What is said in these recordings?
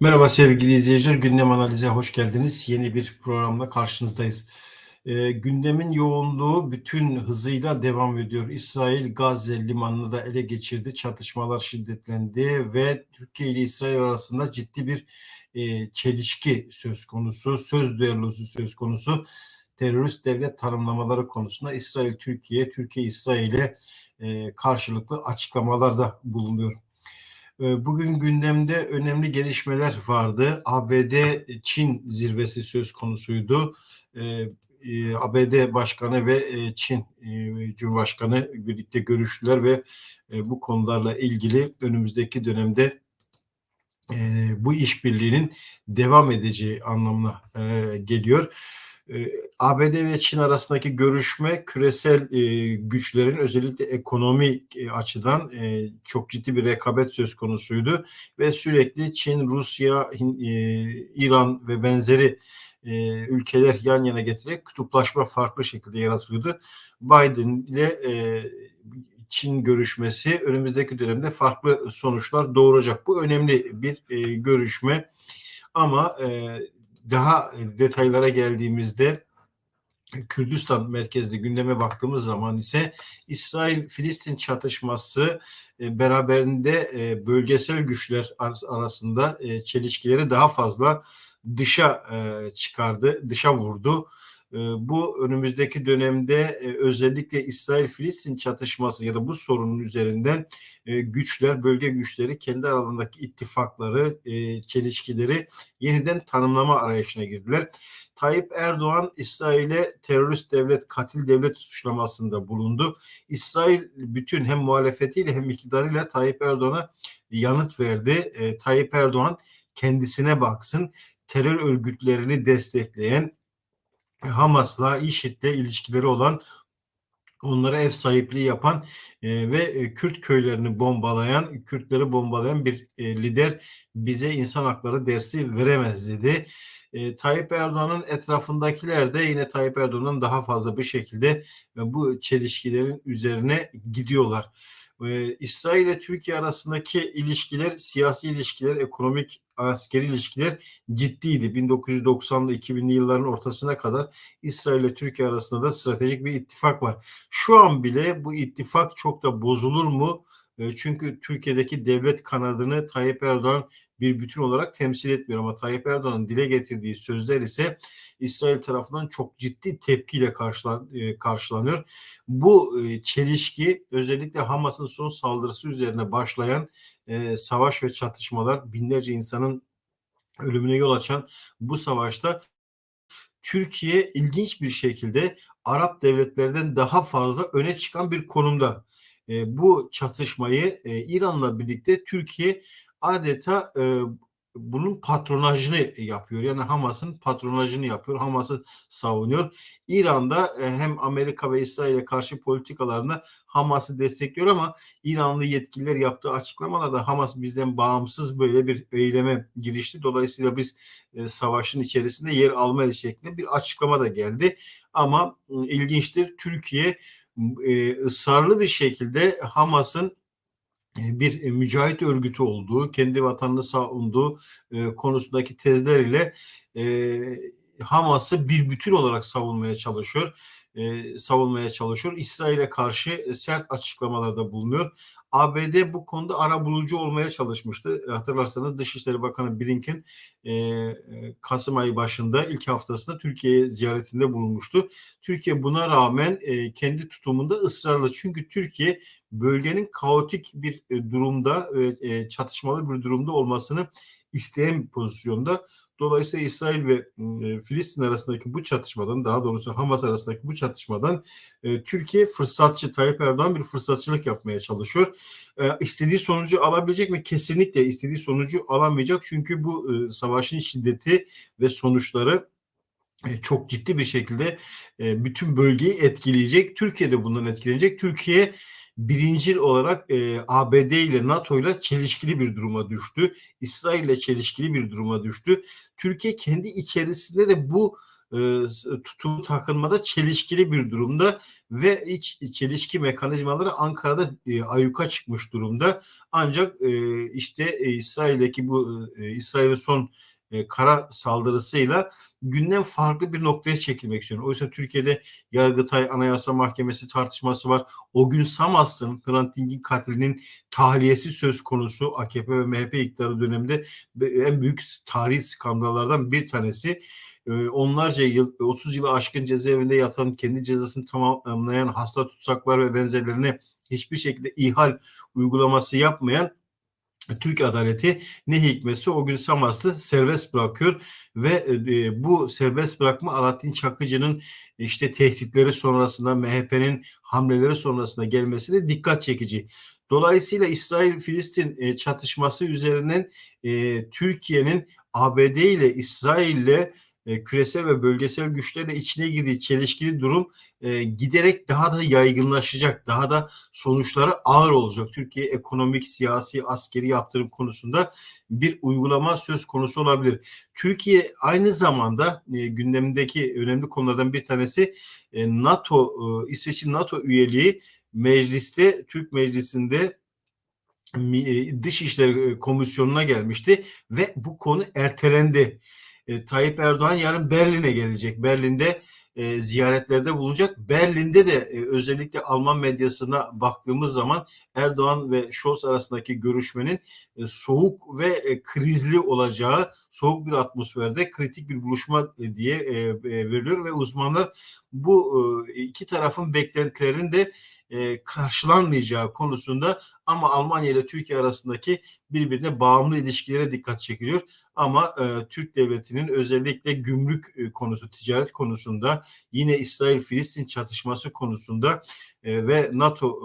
Merhaba sevgili izleyiciler, gündem analize hoş geldiniz. Yeni bir programla karşınızdayız. E, gündemin yoğunluğu bütün hızıyla devam ediyor. İsrail Gazze limanını da ele geçirdi. Çatışmalar şiddetlendi ve Türkiye ile İsrail arasında ciddi bir e, çelişki söz konusu, söz düellosu söz konusu. Terörist devlet tanımlamaları konusunda İsrail Türkiye, Türkiye İsrail'e e, karşılıklı açıklamalarda bulunuyor. Ee, bugün gündemde önemli gelişmeler vardı. ABD-Çin zirvesi söz konusuydu. Ee, e, ABD Başkanı ve e, Çin e, Cumhurbaşkanı birlikte görüştüler ve bu konularla ilgili önümüzdeki dönemde bu işbirliğinin devam edeceği anlamına geliyor. Ee, ABD ve Çin arasındaki görüşme küresel e, güçlerin özellikle ekonomik e, açıdan e, çok ciddi bir rekabet söz konusuydu ve sürekli Çin, Rusya, Hin, e, İran ve benzeri e, ülkeler yan yana getirerek kutuplaşma farklı şekilde yaratılıyordu. Biden ile e, Çin görüşmesi önümüzdeki dönemde farklı sonuçlar doğuracak. Bu önemli bir e, görüşme ama e, daha detaylara geldiğimizde Kürdistan merkezli gündeme baktığımız zaman ise İsrail-Filistin çatışması e, beraberinde e, bölgesel güçler arasında e, çelişkileri daha fazla dışa çıkardı, dışa vurdu. Bu önümüzdeki dönemde özellikle İsrail-Filistin çatışması ya da bu sorunun üzerinden güçler, bölge güçleri kendi aralarındaki ittifakları, çelişkileri yeniden tanımlama arayışına girdiler. Tayyip Erdoğan İsrail'e terörist devlet, katil devlet suçlamasında bulundu. İsrail bütün hem muhalefetiyle hem iktidarıyla Tayyip Erdoğan'a yanıt verdi. E, Tayyip Erdoğan kendisine baksın. Terör örgütlerini destekleyen Hamas'la, IŞİD'le ilişkileri olan onlara ev sahipliği yapan e, ve e, Kürt köylerini bombalayan, Kürtleri bombalayan bir e, lider bize insan hakları dersi veremez dedi. E, Tayyip Erdoğan'ın etrafındakiler de yine Tayyip Erdoğan'ın daha fazla bir şekilde e, bu çelişkilerin üzerine gidiyorlar. E, İsrail ile Türkiye arasındaki ilişkiler, siyasi ilişkiler, ekonomik, askeri ilişkiler ciddiydi. 1990'lı 2000'li yılların ortasına kadar İsrail ile Türkiye arasında da stratejik bir ittifak var. Şu an bile bu ittifak çok da bozulur mu? E, çünkü Türkiye'deki devlet kanadını Tayyip Erdoğan bir bütün olarak temsil etmiyor ama Tayyip Erdoğan'ın dile getirdiği sözler ise İsrail tarafından çok ciddi tepkiyle e, karşılanıyor. Bu e, çelişki özellikle Hamas'ın son saldırısı üzerine başlayan e, savaş ve çatışmalar binlerce insanın ölümüne yol açan bu savaşta Türkiye ilginç bir şekilde Arap devletlerden daha fazla öne çıkan bir konumda. E, bu çatışmayı e, İran'la birlikte Türkiye adeta e, bunun patronajını yapıyor. Yani Hamas'ın patronajını yapıyor. Hamas'ı savunuyor. İran'da e, hem Amerika ve İsrail'e karşı politikalarını Hamas'ı destekliyor ama İranlı yetkililer yaptığı açıklamalarda Hamas bizden bağımsız böyle bir eyleme girişti. Dolayısıyla biz e, savaşın içerisinde yer almayız şeklinde bir açıklama da geldi. Ama e, ilginçtir Türkiye e, ısrarlı bir şekilde Hamas'ın bir e, mücahit örgütü olduğu, kendi vatanını savunduğu e, konusundaki tezleriyle e, Hamas'ı bir bütün olarak savunmaya çalışıyor e, savunmaya çalışıyor. İsrail'e karşı e, sert açıklamalarda bulunuyor. ABD bu konuda ara bulucu olmaya çalışmıştı. E, hatırlarsanız Dışişleri Bakanı Blinken e, e, Kasım ayı başında ilk haftasında Türkiye ziyaretinde bulunmuştu. Türkiye buna rağmen e, kendi tutumunda ısrarlı. Çünkü Türkiye bölgenin kaotik bir durumda, e, çatışmalı bir durumda olmasını isteyen bir pozisyonda. Dolayısıyla İsrail ve e, Filistin arasındaki bu çatışmadan daha doğrusu Hamas arasındaki bu çatışmadan e, Türkiye fırsatçı Tayyip Erdoğan bir fırsatçılık yapmaya çalışıyor. E, istediği sonucu alabilecek mi? Kesinlikle istediği sonucu alamayacak. Çünkü bu savaşın şiddeti ve sonuçları çok ciddi bir şekilde bütün bölgeyi etkileyecek. Türkiye de bundan etkilenecek. Türkiye birincil olarak e, ABD ile NATO ile çelişkili bir duruma düştü. İsrail ile çelişkili bir duruma düştü. Türkiye kendi içerisinde de bu e, tutumu takılmada çelişkili bir durumda ve iç çelişki mekanizmaları Ankara'da e, ayuka çıkmış durumda. Ancak e, işte e, İsrail'deki bu e, İsrail'in son e, kara saldırısıyla gündem farklı bir noktaya çekilmek istiyor. Oysa Türkiye'de Yargıtay Anayasa Mahkemesi tartışması var. O gün Samas'ın Hrant Dink'in katilinin tahliyesi söz konusu AKP ve MHP iktidarı döneminde en büyük tarih skandallardan bir tanesi. E, onlarca yıl, 30 yılı aşkın cezaevinde yatan, kendi cezasını tamamlayan hasta tutsaklar ve benzerlerine hiçbir şekilde ihal uygulaması yapmayan Türk adaleti ne hikmetse o gün Samas'ı serbest bırakıyor ve e, bu serbest bırakma Alaaddin Çakıcı'nın işte tehditleri sonrasında MHP'nin hamleleri sonrasında gelmesi de dikkat çekici. Dolayısıyla İsrail-Filistin e, çatışması üzerinden e, Türkiye'nin ABD ile İsrail ile e, küresel ve bölgesel güçlerle içine girdiği çelişkili durum e, giderek daha da yaygınlaşacak, daha da sonuçları ağır olacak. Türkiye ekonomik, siyasi, askeri yaptırım konusunda bir uygulama söz konusu olabilir. Türkiye aynı zamanda e, gündemdeki önemli konulardan bir tanesi e, NATO, e, İsveç'in NATO üyeliği mecliste, Türk meclisinde e, Dışişleri Komisyonu'na gelmişti ve bu konu ertelendi. E, Tayyip Erdoğan yarın Berlin'e gelecek. Berlin'de e, ziyaretlerde bulunacak. Berlin'de de e, özellikle Alman medyasına baktığımız zaman Erdoğan ve Scholz arasındaki görüşmenin e, soğuk ve e, krizli olacağı, soğuk bir atmosferde kritik bir buluşma e, diye e, e, veriliyor ve uzmanlar bu e, iki tarafın beklentilerini de e, karşılanmayacağı konusunda ama Almanya ile Türkiye arasındaki birbirine bağımlı ilişkilere dikkat çekiliyor. Ama e, Türk devletinin özellikle gümrük e, konusu, ticaret konusunda yine İsrail-Filistin çatışması konusunda e, ve NATO,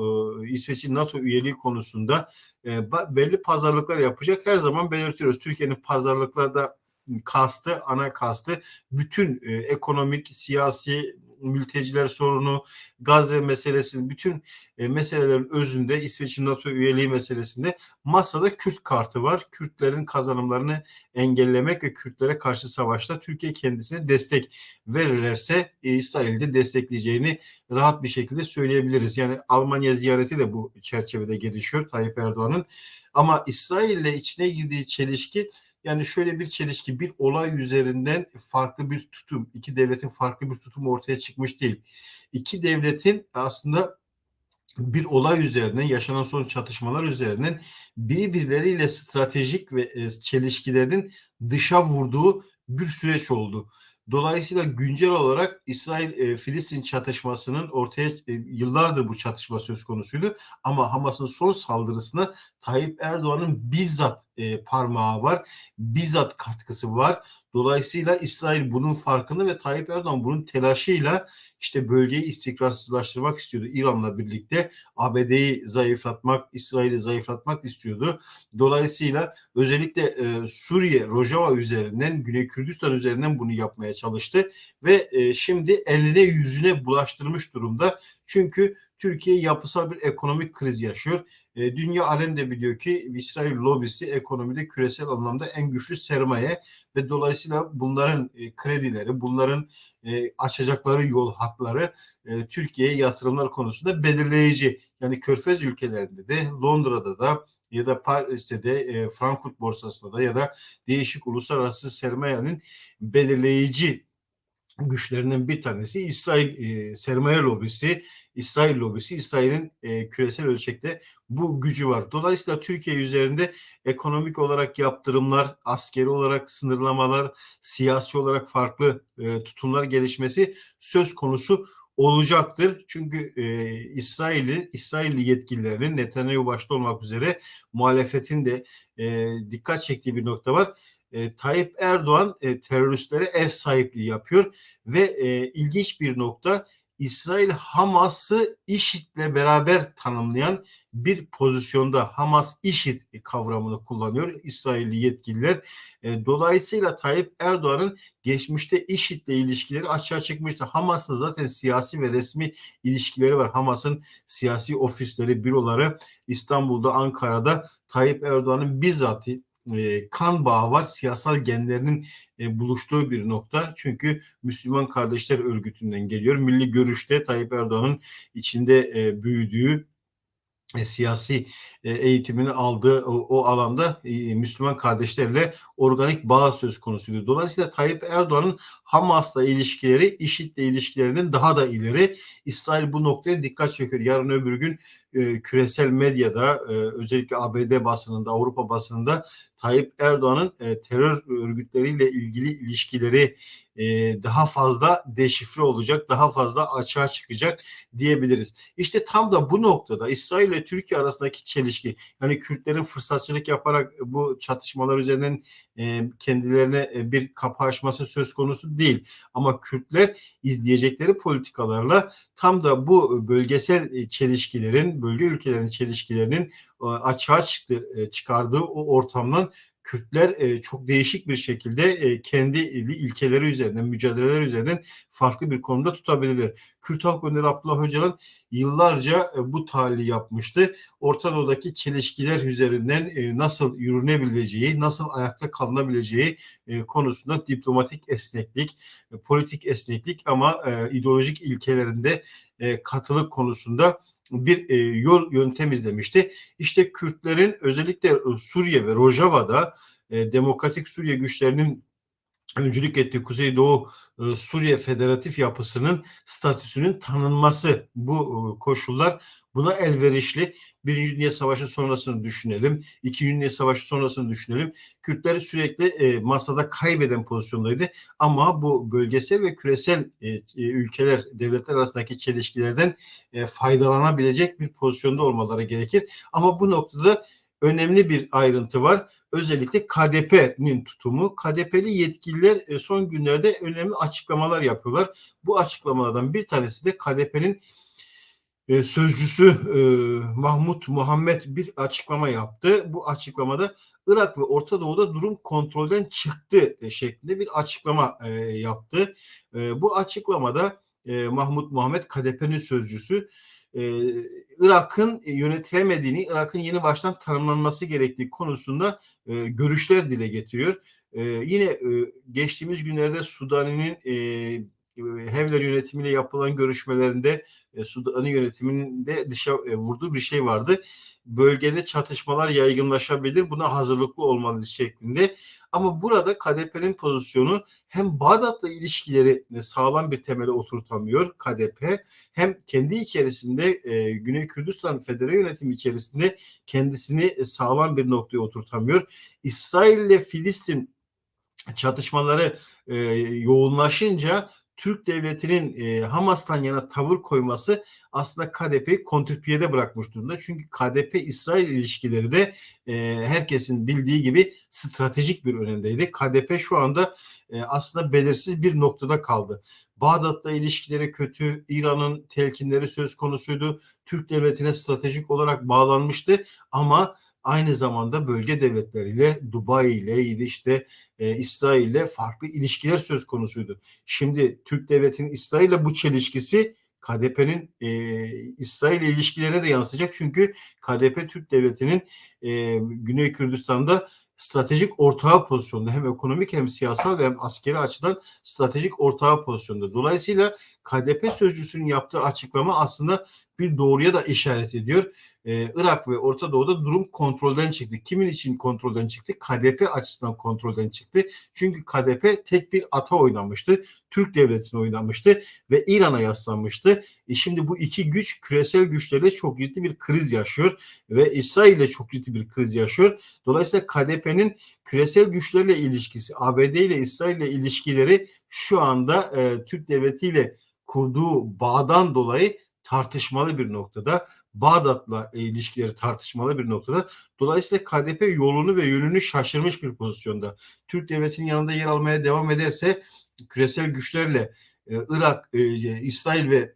e, İsveç'in NATO üyeliği konusunda e, belli pazarlıklar yapacak. Her zaman belirtiyoruz. Türkiye'nin pazarlıklarda kastı, ana kastı bütün e, ekonomik, siyasi, mülteciler sorunu, Gazze meselesi, bütün e, meselelerin özünde İsveç'in NATO üyeliği meselesinde masada Kürt kartı var. Kürtlerin kazanımlarını engellemek ve Kürtlere karşı savaşta Türkiye kendisine destek verirlerse e, İsrail'de destekleyeceğini rahat bir şekilde söyleyebiliriz. Yani Almanya ziyareti de bu çerçevede gelişiyor Tayyip Erdoğan'ın. Ama İsrail ile içine girdiği çelişki yani şöyle bir çelişki, bir olay üzerinden farklı bir tutum, iki devletin farklı bir tutum ortaya çıkmış değil. İki devletin aslında bir olay üzerinden, yaşanan son çatışmalar üzerinden birbirleriyle stratejik ve e, çelişkilerin dışa vurduğu bir süreç oldu. Dolayısıyla güncel olarak İsrail-Filistin çatışmasının ortaya e, yıllardır bu çatışma söz konusuydu. Ama Hamas'ın son saldırısına Tayyip Erdoğan'ın bizzat e, parmağı var, bizzat katkısı var. Dolayısıyla İsrail bunun farkında ve Tayyip Erdoğan bunun telaşıyla işte bölgeyi istikrarsızlaştırmak istiyordu. İran'la birlikte ABD'yi zayıflatmak, İsrail'i zayıflatmak istiyordu. Dolayısıyla özellikle e, Suriye, Rojava üzerinden, Güney Kürdistan üzerinden bunu yapmaya çalıştı ve e, şimdi eline yüzüne bulaştırmış durumda. Çünkü Türkiye yapısal bir ekonomik kriz yaşıyor. E, dünya alem de biliyor ki İsrail lobisi ekonomide küresel anlamda en güçlü sermaye ve dolayısıyla bunların e, kredileri, bunların e, açacakları yol hatları e, Türkiye'ye yatırımlar konusunda belirleyici. Yani Körfez ülkelerinde de Londra'da da ya da Paris'te de e, Frankfurt borsasında da ya da değişik uluslararası sermayenin belirleyici güçlerinden bir tanesi İsrail e, sermaye lobisi, İsrail lobisi, İsrail'in e, küresel ölçekte bu gücü var. Dolayısıyla Türkiye üzerinde ekonomik olarak yaptırımlar, askeri olarak sınırlamalar, siyasi olarak farklı e, tutumlar gelişmesi söz konusu olacaktır. Çünkü e, İsrail'in İsrailli yetkililerinin Netanyahu başta olmak üzere muhalefetin de e, dikkat çektiği bir nokta var e, Tayyip Erdoğan e, teröristlere ev sahipliği yapıyor ve e, ilginç bir nokta İsrail Hamas'ı IŞİD'le beraber tanımlayan bir pozisyonda Hamas IŞİD kavramını kullanıyor İsrailli yetkililer. E, dolayısıyla Tayyip Erdoğan'ın geçmişte IŞİD'le ilişkileri açığa çıkmıştı. Hamas'la zaten siyasi ve resmi ilişkileri var. Hamas'ın siyasi ofisleri, büroları İstanbul'da, Ankara'da Tayyip Erdoğan'ın bizzat e, kan bağı var. Siyasal genlerinin e, buluştuğu bir nokta. Çünkü Müslüman Kardeşler Örgütü'nden geliyor. Milli Görüş'te Tayyip Erdoğan'ın içinde e, büyüdüğü e, siyasi e, eğitimini aldığı o, o alanda e, Müslüman kardeşlerle organik bağ söz konusuydu. Dolayısıyla Tayyip Erdoğan'ın Hamas'la ilişkileri, IŞİD'le ilişkilerinin daha da ileri. İsrail bu noktaya dikkat çekiyor. Yarın öbür gün e, küresel medyada e, özellikle ABD basınında, Avrupa basınında Tayyip Erdoğan'ın e, terör örgütleriyle ilgili ilişkileri e, daha fazla deşifre olacak, daha fazla açığa çıkacak diyebiliriz. İşte tam da bu noktada İsrail ile Türkiye arasındaki çelişki, yani Kürtlerin fırsatçılık yaparak bu çatışmalar üzerinden e, kendilerine e, bir kapı açması söz konusu değil. Ama Kürtler izleyecekleri politikalarla tam da bu bölgesel e, çelişkilerin, bölge ülkelerin çelişkilerinin e, açığa çıktı, çıkardığı o ortamdan Kürtler çok değişik bir şekilde kendi ilkeleri üzerinden, mücadeleler üzerinden farklı bir konumda tutabilirler. Kürt Halk Önderi Abdullah Öcalan yıllarca bu tahlili yapmıştı. Orta Doğu'daki çelişkiler üzerinden nasıl yürünebileceği, nasıl ayakta kalınabileceği konusunda diplomatik esneklik, politik esneklik ama ideolojik ilkelerinde katılık konusunda bir e, yol yöntem izlemişti. İşte Kürtlerin özellikle Suriye ve Rojava'da e, Demokratik Suriye güçlerinin öncülük ettiği Kuzeydoğu e, Suriye federatif yapısının statüsünün tanınması bu e, koşullar buna elverişli. Birinci Dünya Savaşı sonrasını düşünelim. İkinci Dünya Savaşı sonrasını düşünelim. Kürtler sürekli e, masada kaybeden pozisyondaydı. Ama bu bölgesel ve küresel ülkeler, devletler arasındaki çelişkilerden faydalanabilecek bir pozisyonda olmaları gerekir. Ama bu noktada önemli bir ayrıntı var. Özellikle KDP'nin tutumu. KDP'li yetkililer e, son günlerde önemli açıklamalar yapıyorlar. Bu açıklamalardan bir tanesi de KDP'nin e, sözcüsü e, Mahmut Muhammed bir açıklama yaptı. Bu açıklamada Irak ve Orta Doğu'da durum kontrolden çıktı şeklinde bir açıklama yaptı. Bu açıklamada Mahmut Muhammed KDP'nin sözcüsü e, Irak'ın yönetilemediğini, Irak'ın yeni baştan tanımlanması gerektiği konusunda e, görüşler dile getiriyor. E, yine e, geçtiğimiz günlerde Sudani'nin e, Hevler yönetimiyle yapılan görüşmelerinde e, Sudan'ın yönetiminde dışa e, vurduğu bir şey vardı. Bölgede çatışmalar yaygınlaşabilir. Buna hazırlıklı olmalıyız şeklinde. Ama burada KDP'nin pozisyonu hem Bağdat'la ilişkileri sağlam bir temele oturtamıyor KDP hem kendi içerisinde e, Güney Kürdistan Federe Yönetimi içerisinde kendisini sağlam bir noktaya oturtamıyor. İsrail ile Filistin çatışmaları e, yoğunlaşınca Türk devletinin e, Hamas'tan yana tavır koyması aslında KDP'yi kontrpiyede bırakmış durumda. Çünkü KDP-İsrail ilişkileri de e, herkesin bildiği gibi stratejik bir önemdeydi. KDP şu anda e, aslında belirsiz bir noktada kaldı. Bağdat'la ilişkileri kötü, İran'ın telkinleri söz konusuydu. Türk devletine stratejik olarak bağlanmıştı ama aynı zamanda bölge devletleriyle Dubai ile işte e, İsrail ile farklı ilişkiler söz konusuydu. Şimdi Türk devletinin İsrail ile bu çelişkisi KDP'nin e, İsrail ile ilişkilerine de yansıyacak. Çünkü KDP Türk devletinin e, Güney Kürdistan'da stratejik ortağı pozisyonda hem ekonomik hem siyasal hem askeri açıdan stratejik ortağı pozisyonda. Dolayısıyla KDP sözcüsünün yaptığı açıklama aslında bir doğruya da işaret ediyor e, Irak ve Orta Doğu'da durum kontrolden çıktı. Kimin için kontrolden çıktı? KDP açısından kontrolden çıktı. Çünkü KDP tek bir ata oynamıştı. Türk devletine oynamıştı ve İran'a yaslanmıştı. E şimdi bu iki güç küresel güçlerle çok ciddi bir kriz yaşıyor ve İsrail ile çok ciddi bir kriz yaşıyor. Dolayısıyla KDP'nin küresel güçlerle ilişkisi, ABD ile İsrail ile ilişkileri şu anda e, Türk devletiyle kurduğu bağdan dolayı tartışmalı bir noktada. Bağdat'la ilişkileri tartışmalı bir noktada. Dolayısıyla KDP yolunu ve yönünü şaşırmış bir pozisyonda. Türk devletinin yanında yer almaya devam ederse küresel güçlerle e, Irak, e, İsrail ve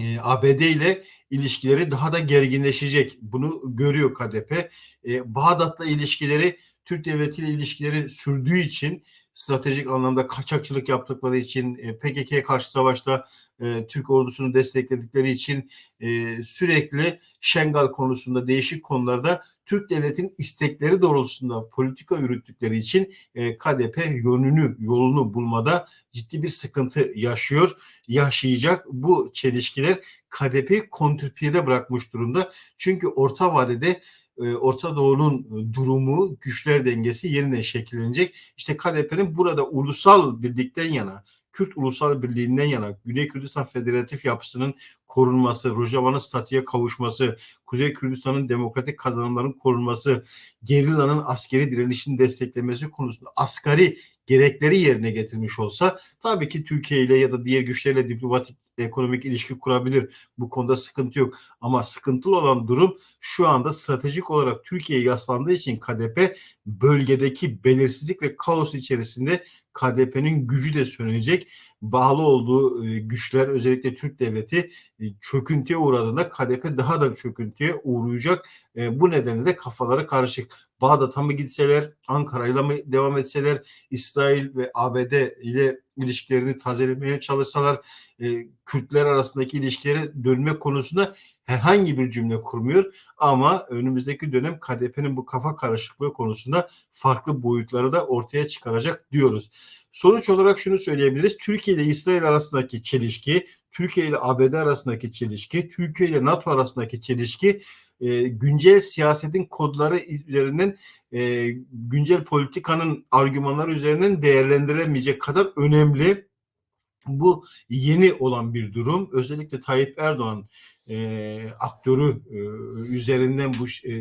e, ABD ile ilişkileri daha da gerginleşecek. Bunu görüyor KDP. E, Bağdat'la ilişkileri Türk Devleti ile ilişkileri sürdüğü için stratejik anlamda kaçakçılık yaptıkları için e, PKK'ya karşı savaşta e, Türk ordusunu destekledikleri için e, sürekli Şengal konusunda değişik konularda Türk devletinin istekleri doğrultusunda politika yürüttükleri için e, KDP yönünü, yolunu bulmada ciddi bir sıkıntı yaşıyor, yaşayacak. Bu çelişkiler KDP'yi kontrpiyede bırakmış durumda. Çünkü orta vadede Orta Doğu'nun durumu, güçler dengesi yeniden şekillenecek. İşte KDP'nin burada ulusal birlikten yana, Kürt ulusal birliğinden yana, Güney Kürdistan federatif yapısının korunması, Rojava'nın statüye kavuşması, Kuzey Kürdistan'ın demokratik kazanımların korunması, gerillanın askeri direnişini desteklemesi konusunda asgari gerekleri yerine getirmiş olsa tabii ki Türkiye ile ya da diğer güçlerle diplomatik ekonomik ilişki kurabilir. Bu konuda sıkıntı yok. Ama sıkıntılı olan durum şu anda stratejik olarak Türkiye'ye yaslandığı için KDP bölgedeki belirsizlik ve kaos içerisinde KDP'nin gücü de sönecek. Bağlı olduğu e, güçler özellikle Türk devleti e, çöküntüye uğradığında KDP daha da çöküntüye uğrayacak. E, bu nedenle de kafaları karışık. Bağdat'a mı gitseler, Ankara'yla mı devam etseler, İsrail ve ABD ile ilişkilerini tazelemeye çalışsalar, Kürtler arasındaki ilişkilere dönme konusunda herhangi bir cümle kurmuyor. Ama önümüzdeki dönem KDP'nin bu kafa karışıklığı konusunda farklı boyutları da ortaya çıkaracak diyoruz. Sonuç olarak şunu söyleyebiliriz. Türkiye ile İsrail arasındaki çelişki, Türkiye ile ABD arasındaki çelişki, Türkiye ile NATO arasındaki çelişki e, güncel siyasetin kodları üzerinden e, güncel politikanın argümanları üzerinden değerlendiremeyecek kadar önemli. Bu yeni olan bir durum. Özellikle Tayyip Erdoğan e, aktörü e, üzerinden bu e,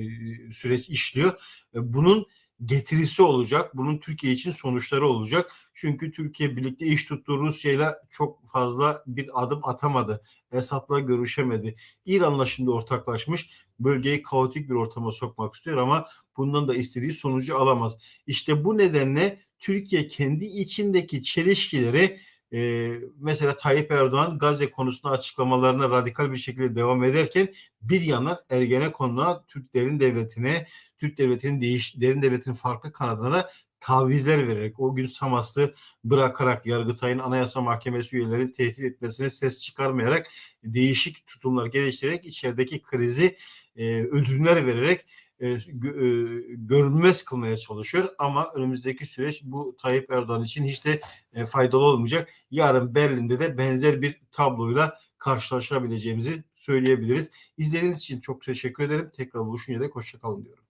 süreç işliyor. E, bunun getirisi olacak. Bunun Türkiye için sonuçları olacak. Çünkü Türkiye birlikte iş tuttuğu Rusya ile çok fazla bir adım atamadı. Esad'la görüşemedi. İran'la şimdi ortaklaşmış. Bölgeyi kaotik bir ortama sokmak istiyor ama bundan da istediği sonucu alamaz. İşte bu nedenle Türkiye kendi içindeki çelişkileri e, mesela Tayyip Erdoğan Gazze konusunda açıklamalarına radikal bir şekilde devam ederken bir yana Ergenekon'a, Türk Derin Devleti'ne, Türk Devleti'nin değiş, Derin Devleti'nin farklı kanadına tavizler vererek o gün Samas'ı bırakarak Yargıtay'ın Anayasa Mahkemesi üyeleri tehdit etmesine ses çıkarmayarak değişik tutumlar geliştirerek içerideki krizi e, ödünler vererek e, görünmez kılmaya çalışıyor ama önümüzdeki süreç bu Tayyip Erdoğan için hiç de e, faydalı olmayacak. Yarın Berlin'de de benzer bir tabloyla karşılaşabileceğimizi söyleyebiliriz. İzlediğiniz için çok teşekkür ederim. Tekrar buluşuncaya dek hoşçakalın diyorum.